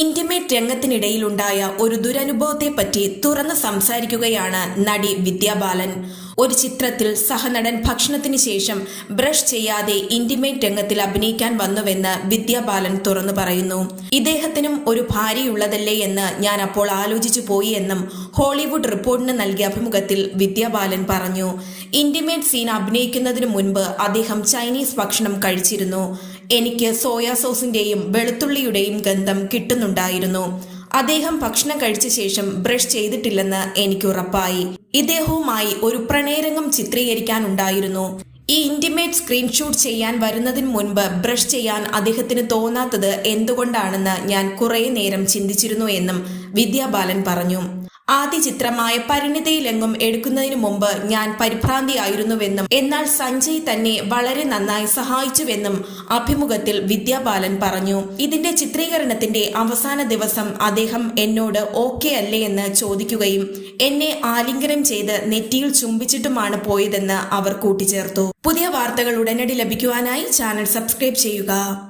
Intimate രംഗത്തിനിടയിലുണ്ടായ ഒരു ദുരനുഭവത്തെപ്പറ്റി തുറന്ന് സംസാരിക്കുകയാണ് നടി വിദ്യാബാലൻ. ഒരു ചിത്രത്തിൽ സഹനടൻ ഭക്ഷണത്തിന് ശേഷം ബ്രഷ് ചെയ്യാതെ ഇന്റിമേറ്റ് രംഗത്തിൽ അഭിനയിക്കാൻ വന്നുവെന്ന് വിദ്യാബാലൻ തുറന്നു പറയുന്നു. ഇദ്ദേഹത്തിനും ഒരു ഭാര്യയുള്ളതല്ലേ എന്ന് ഞാൻ അപ്പോൾ ആലോചിച്ചു പോയി എന്നും ഹോളിവുഡ് റിപ്പോർട്ടിന് നൽകിയ അഭിമുഖത്തിൽ വിദ്യാബാലൻ പറഞ്ഞു. ഇന്റിമേറ്റ് സീൻ അഭിനയിക്കുന്നതിന് മുൻപ് അദ്ദേഹം ചൈനീസ് ഭക്ഷണം കഴിച്ചിരുന്നു. എനിക്ക് സോയാ സോസിന്റെയും വെളുത്തുള്ളിയുടെയും ഗന്ധം കിട്ടുന്നുണ്ടായിരുന്നു. അദ്ദേഹം ഭക്ഷണം കഴിച്ച ശേഷം ബ്രഷ് ചെയ്തിട്ടില്ലെന്ന് എനിക്ക് ഉറപ്പായി ഇദ്ദേഹവുമായി ഒരു പ്രണയരംഗം ചിത്രീകരിക്കാനുണ്ടായിരുന്നു. ഈ ഇന്റിമേറ്റ് സ്ക്രീൻഷോട്ട് ചെയ്യാൻ വരുന്നതിന് മുൻപ് ബ്രഷ് ചെയ്യാൻ അദ്ദേഹത്തിന് തോന്നാത്തത് എന്തുകൊണ്ടാണെന്ന് ഞാൻ കുറേ നേരം ചിന്തിച്ചിരുന്നു എന്നും വിദ്യാബാലൻ പറഞ്ഞു. ആദ്യ ചിത്രമായ പരിണിതയിലെങ്ങും എടുക്കുന്നതിന് മുമ്പ് ഞാൻ പരിഭ്രാന്തിയായിരുന്നുവെന്നും എന്നാൽ സഞ്ജയ് തന്നെ വളരെ നന്നായി സഹായിച്ചുവെന്നും അഭിമുഖത്തിൽ വിദ്യാബാലൻ പറഞ്ഞു. ഇതിന്റെ ചിത്രീകരണത്തിന്റെ അവസാന ദിവസം അദ്ദേഹം എന്നോട് ഓക്കെ അല്ലേ എന്ന് ചോദിക്കുകയും എന്നെ ആലിംഗനം ചെയ്ത് നെറ്റിയിൽ ചുംബിച്ചിട്ടുമാണ് പോയതെന്ന് അവർ കൂട്ടിച്ചേർത്തു. പുതിയ വാർത്തകൾ ഉടനടി ലഭിക്കുവാനായി ചാനൽ സബ്സ്ക്രൈബ് ചെയ്യുക.